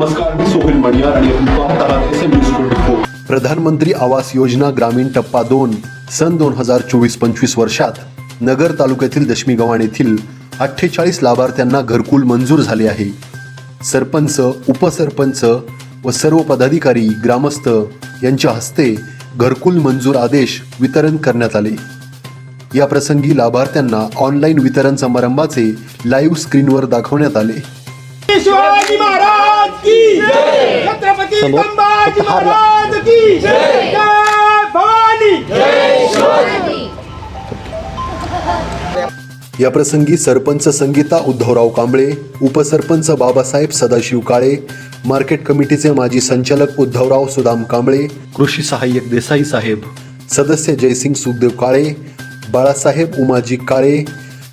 नमस्कार मी सोहेल मणियार आणि आपण पाहत आहात S M news twenty four Pradhan Mantri Awas Yojana ग्रामीण टप्पा दोन सन दोन हजार चोवीस पंचवीस वर्षात नगर तालुक्यातील दशमी गव्हाण येथील अठ्ठेचाळीस लाभार्थ्यांना घरकुल मंजूर झाले आहे. सरपंच उपसरपंच व सर्व पदाधिकारी ग्रामस्थ यांच्या हस्ते घरकुल मंजूर आदेश वितरण करण्यात आले. या प्रसंगी लाभार्थ्यांना ऑनलाईन वितरण समारंभाचे लाईव्ह स्क्रीनवर दाखवण्यात आले. शिवाजी महाराज की जय। छत्रपती संभाजी महाराज की जय। जय। भवानी। या प्रसंगी सरपंच संगीता उद्धवराव कांबळे उपसरपंच बाबासाहेब सदाशिव काळे मार्केट कमिटीचे माजी संचालक उद्धवराव सुदाम कांबळे कृषी सहाय्यक देसाई साहेब सदस्य Jaysing Sukhdev Kale Balasaheb Umaji Kale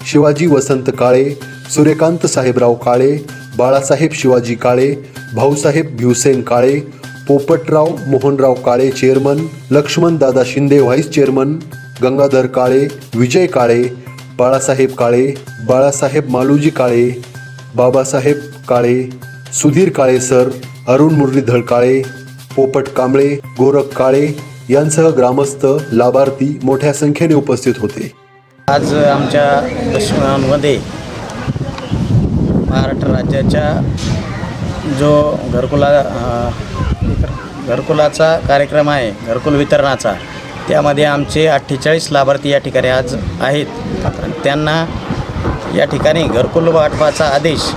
Shivaji Vasant Kale Suryakant Sahebrao Kale Balasaheb Shivaji Kale Bhausaheb Bhivsen Kale Popatrao Mohanrao Kale chairman Laxman Dada Shinde vice chairman Gangadhar Kale Vijay Kale Balasaheb Kale Balasaheb Maluji Kale Babasaheb Kale Sudhir Kale sir Arun Murlidhar Kale Popat Kamble Gorakh काळे यांसह ग्रामस्थ लाभार्थी मोठ्या संख्येने उपस्थित होते. आज आमच्या दशमांमध्ये महाराष्ट्र राज्याच्या जो घरकुला घरकुलाचा कार्यक्रम आहे घरकुल वितरणाचा त्यामध्ये आमचे अठ्ठेचाळीस लाभार्थी या ठिकाणी आज आहेत. त्यांना या ठिकाणी घरकुल वाटपाचा आदेश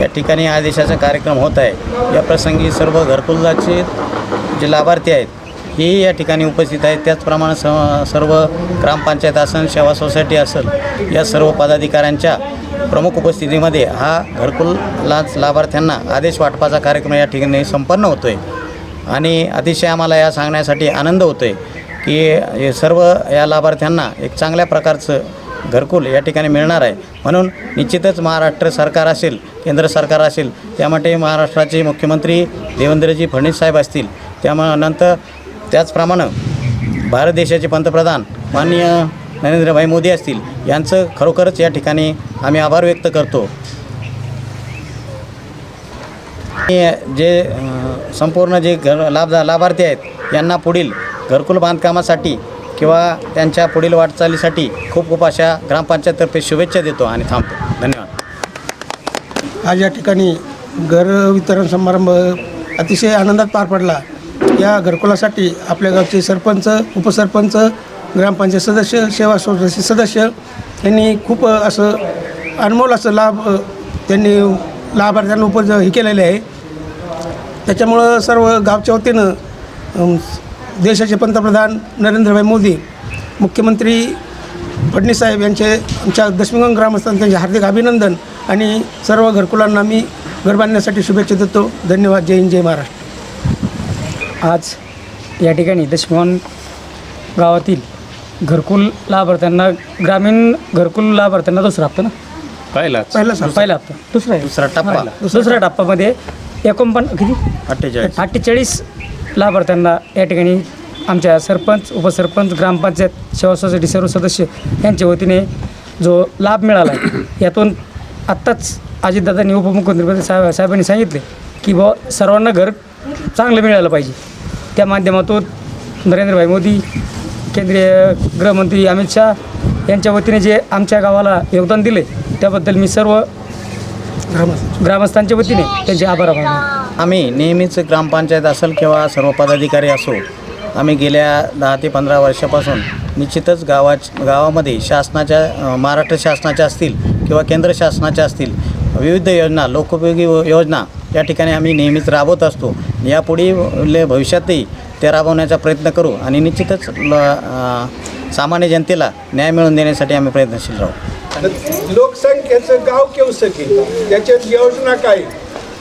या ठिकाणी आदेशाचा कार्यक्रम होत आहे. या प्रसंगी सर्व घरकुलाचे जे लाभार्थी आहेत हे या ठिकाणी उपस्थित आहेत. त्याचप्रमाणे स सर्व ग्रामपंचायत असेल सेवा सोसायटी असेल या सर्व पदाधिकाऱ्यांच्या प्रमुख उपस्थितीमध्ये हा घरकुलला लाभार्थ्यांना आदेश वाटपाचा कार्यक्रम या ठिकाणी संपन्न होतो आहे आणि अतिशय आम्हाला या सांगण्यासाठी आनंद होतो आहे की हे सर्व या लाभार्थ्यांना एक चांगल्या प्रकारचं घरकुल या ठिकाणी मिळणार आहे. म्हणून निश्चितच महाराष्ट्र सरकार असेल केंद्र सरकार असेल त्यामध्ये महाराष्ट्राचे मुख्यमंत्री देवेंद्रजी फडणवीस साहेब असतील त्यामुळे नंतर त्याचप्रमाणे भारत देशाचे पंतप्रधान माननीय नरेंद्रभाई मोदी असतील यांचं खरोखरच या ठिकाणी आम्ही आभार व्यक्त करतो. आणि जे संपूर्ण जे घर लाभ लाभार्थी आहेत यांना पुढील घरकुल बांधकामासाठी किंवा त्यांच्या पुढील वाटचालीसाठी खूप खूप अशा ग्रामपंचायततर्फे शुभेच्छा देतो आणि थांबतो. धन्यवाद. आज या ठिकाणी घर वितरण समारंभ अतिशय आनंदात पार पडला. या घरकुलासाठी आपल्या गावचे सरपंच उपसरपंच ग्रामपंचायत सदस्य सेवा संस्थेचे सदस्य यांनी खूप असं अनमोल असं लाभ त्यांनी लाभार्थ्यांना उपज हे केलेले आहे. त्याच्यामुळं सर्व गावच्या वतीनं देशाचे पंतप्रधान नरेंद्रभाई मोदी मुख्यमंत्री फडणवीस साहेब यांचे आमच्या दशमीगंग ग्रामस्थांचे त्यांचे हार्दिक अभिनंदन आणि सर्व घरकुलांना मी घर बांधण्यासाठी शुभेच्छा देतो. धन्यवाद. जय हिंद जय महाराष्ट्र. आज या ठिकाणी दशमोहन गावातील घरकुल लाभार्थ्यांना ग्रामीण घरकुल लाभार्थ्यांना दुसरा हप्ता ना? पहिला. पहिला हप्ता. दुसरा आहे. दुसरा टप्पा. दुसऱ्या टप्प्यामध्ये एकोणपन्न किती? अठ्ठेचाळीस. अठ्ठेचाळीस लाभार्थ्यांना या ठिकाणी आमच्या सरपंच उपसरपंच ग्रामपंचायत सेवा सोसायटी सर्व सदस्य यांच्या वतीने जो लाभ मिळाला यातून आत्ताच अजितदादांनी उपमुख्यमंत्री साहेब साहेबांनी सांगितले की बा सर्वांना घर चांगलं मिळालं पाहिजे. त्या माध्यमातून नरेंद्रभाई मोदी केंद्रीय गृहमंत्री अमित शहा यांच्या वतीने जे आमच्या गावाला योगदान दिले त्याबद्दल मी सर्व ग्रामस्थांच्या वतीने त्यांचे आभार मानतो. आम्ही नेहमीच ग्रामपंचायत असेल किंवा सर्व पदाधिकारी असो आम्ही गेल्या दहा ते पंधरा वर्षापासून निश्चितच गावा गावामध्ये शासनाच्या महाराष्ट्र शासनाच्या असतील किंवा केंद्र शासनाच्या असतील विविध योजना लोकोपयोगी व- योजना या ठिकाणी आम्ही नेहमीच राबवत असतो. यापुढे भविष्यातही ते राबवण्याचा प्रयत्न करू आणि निश्चितच सामान्य जनतेला न्याय मिळवून देण्यासाठी आम्ही प्रयत्नशील राहू. लोकसंख्येचं गाव केवसकी त्याच्यात योजना काय?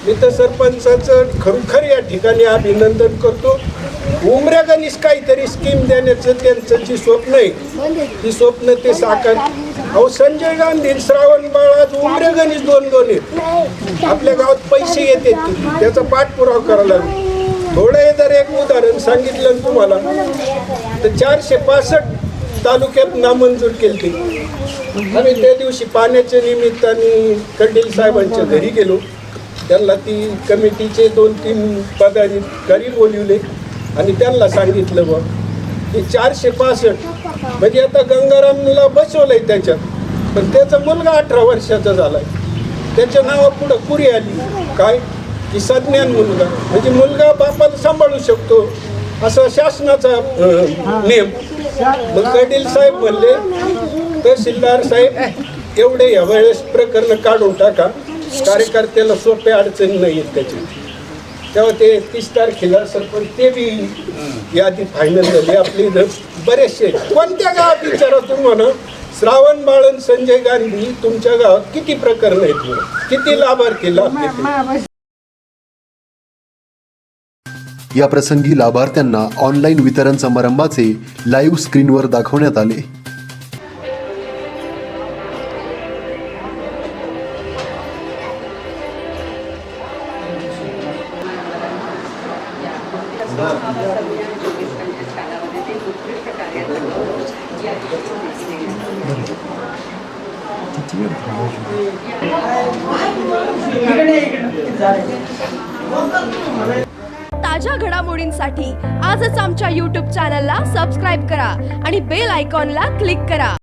मी तर सरपंचाचं खरोखर या ठिकाणी अभिनंदन करतो. उमऱ्यागणीस काहीतरी स्कीम देण्याचं त्यांचं जी स्वप्न आहे ती स्वप्न ते साकार अहो संजय गांधी श्रावण बाळात उमऱ्यागणीस दोन दोन आहेत. आपल्या गावात पैसे येतात त्याचा पाठपुरावा करायला लागेल. थोडं हे जर एक उदाहरण सांगितलं ना तुम्हाला तर चारशे पासष्ट तालुक्यात नामंजूर केली आम्ही त्या दिवशी पाण्याच्या निमित्ताने कंडील साहेबांच्या घरी गेलो. त्यांना ती कमिटीचे दोन तीन पदाधिकारी बोलवले. आणि त्यांना सांगितलं बा की चारशे पासष्ट. म्हणजे आता गंगारामला बसवलंय त्याच्यात. पण त्याचा मुलगा अठरा वर्षाचा झालाय. त्याच्या नावापुढं कुरी आली. काय? की सज्ञान मुलगा. म्हणजे मुलगा बापाला सांभाळू शकतो. असा शासनाचा नियम. मग वडील साहेब म्हणले तहसीलदार साहेब एवढे या वेळेस प्रकरण काढून टाका. कार्यकर्त्याला सोप्या अडचणी नाही आहेत त्याची. तेव्हा ते तीस तारखेला सरपंच ते बी यादी फायनल झाली. आपली बरेचसे कोणत्या गावात विचारातून तुम्हाला? श्रावण बाळन संजय गांधी तुमच्या गावात किती प्रकरण आहेत किती लाभार्थी लाभ या प्रसंगी लाभार्थ्यांना ऑनलाईन वितरण समारंभाचे लाईव्ह स्क्रीनवर दाखवण्यात आले. ताज्या घडामोडींसाठी आजच आमच्या यूट्यूब चॅनलला सबस्क्राईब करा आणि बेल आयकॉनला क्लिक करा.